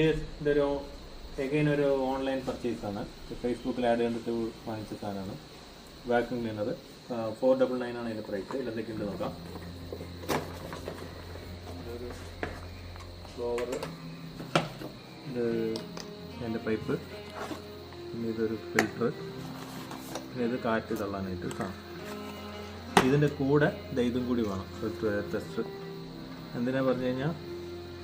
ഇതിന്റെ ഒരു എഗൈൻ ഒരു ഓൺലൈൻ പർച്ചേസ് ആണ്. ഫേസ്ബുക്കിൽ ആഡ് ചെയ്തിട്ട് വാങ്ങിച്ച സാധനമാണ്. Vacuum cleaner four double nine ആണ് ഇതിന്റെ പ്രൈസ് ഇതിലെന്തൊക്കെ ഉണ്ട് നോക്കാം. ഫ്ലോവർ ഇത് എന്റെ പൈപ്പ് പിന്നെ ഇതൊരു ഫിൽറ്റർ പിന്നെ ഇത് കാറ്റ് തള്ളാനായിട്ട്. സാധനം ഇതിന്റെ കൂടെ ഇതും കൂടി വേണം. ടെസ്റ്റ് എന്തിനാ പറഞ്ഞു കഴിഞ്ഞാൽ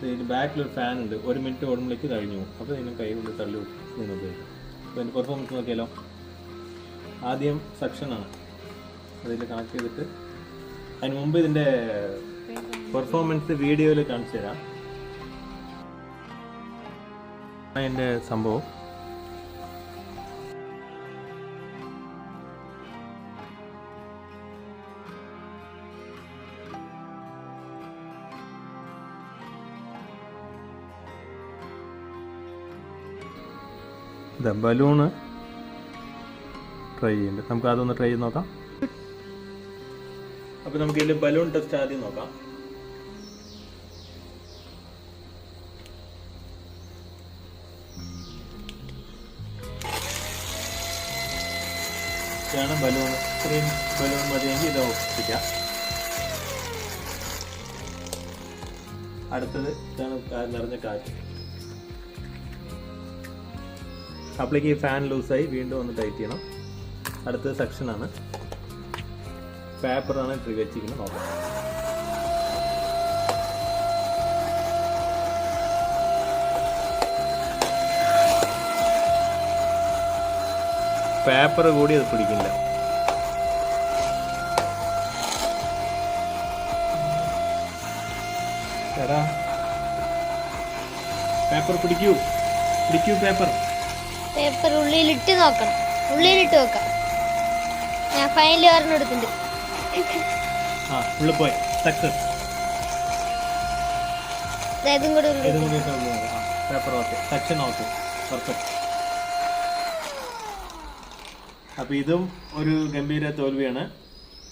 ഇതിന് ബാക്കിലൊരു ഫാൻ ഉണ്ട്. ഒരു മിനിറ്റ് ഓടുമ്പോഴേക്ക് കഴിഞ്ഞു. അപ്പോൾ ഇതിന് കൈ കൊണ്ട് തള്ളി നിന്ന് അപ്പോൾ ഇതിന്റെ പെർഫോമൻസ് നോക്കിയാലോ? ആദ്യം സക്ഷനാണ് അതിൽ കണക്ട് ചെയ്തിട്ട് അതിന് മുമ്പ് ഇതിന്റെ പെർഫോമൻസ് വീഡിയോയിൽ കാണിച്ചു തരാം അതിന്റെ സംഭവം. ഇതാ ബലൂണ് ട്രൈ ചെയ്യുന്നുണ്ട്. നമുക്ക് അതൊന്ന് ട്രൈ ചെയ്ത് നോക്കാം. അപ്പോൾ നമുക്ക് ഇതിൽ ബലൂൺ ടെസ്റ്റ് ആദ്യം നോക്കാം. ബലൂൺ. ഇത്രയും ബലൂൺ മതിയെങ്കിൽ ഇത് ഒപ്പിക്കാം അടുത്തത് ഇതാണ് നിറഞ്ഞ കാറ്റ്. അപ്പോഴേക്ക് ഈ ഫാൻ ലൂസായി വീണ്ടും ഒന്ന് ടൈറ്റ് ചെയ്യണം. അടുത്തത് സെക്ഷനാണ് പേപ്പറാണ് ട്രിഗ് വെച്ചിരിക്കുന്നത് നോക്കാം. പേപ്പർ കൂടി അത് പിടിക്കില്ല. പേപ്പർ പിടിക്കൂ. പിടിക്കൂ പേപ്പർ പേപ്പർ ഉള്ളിലിട്ട് നോക്കണം. ഉള്ളിലിട്ട് നോക്കാം ഞാൻ ഫൈനലി പറഞ്ഞു അപ്പൊ പോയി. സക്സസ് ഇതും കൂടെ ഇതും കൂടി paper okay section okay perfect അപ്പോൾ ഇതും ഒരു ഗംഭീര തോൽവിയാണ്.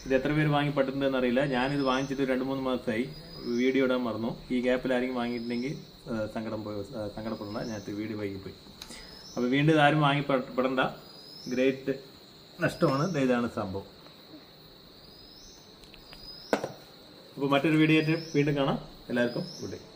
ഇത് എത്ര പേര് വാങ്ങി പറ്റുന്നതെന്ന് അറിയില്ല. ഞാനിത് വാങ്ങിച്ചിട്ട് രണ്ട് മൂന്ന് മാസമായി. വീഡിയോ ഇടാൻ മറന്നു. ഈ ഗ്യാപ്പിൽ ആരെങ്കിലും വാങ്ങിയിട്ടുണ്ടെങ്കിൽ സങ്കടം പോയി സങ്കടപ്പെടണ്ട. ഞാൻ വീഡിയോ വൈകിപ്പോയി അപ്പോൾ വീണ്ടും ഇതാരും ആരും വാങ്ങി പെ- പെടണ്ട. ഗ്രേറ്റ് നഷ്ടമാണ്. ഇതാണ് സംഭവം. അപ്പോൾ മറ്റൊരു വീഡിയോ വീണ്ടും കാണാം. എല്ലാവർക്കും ഗുഡ്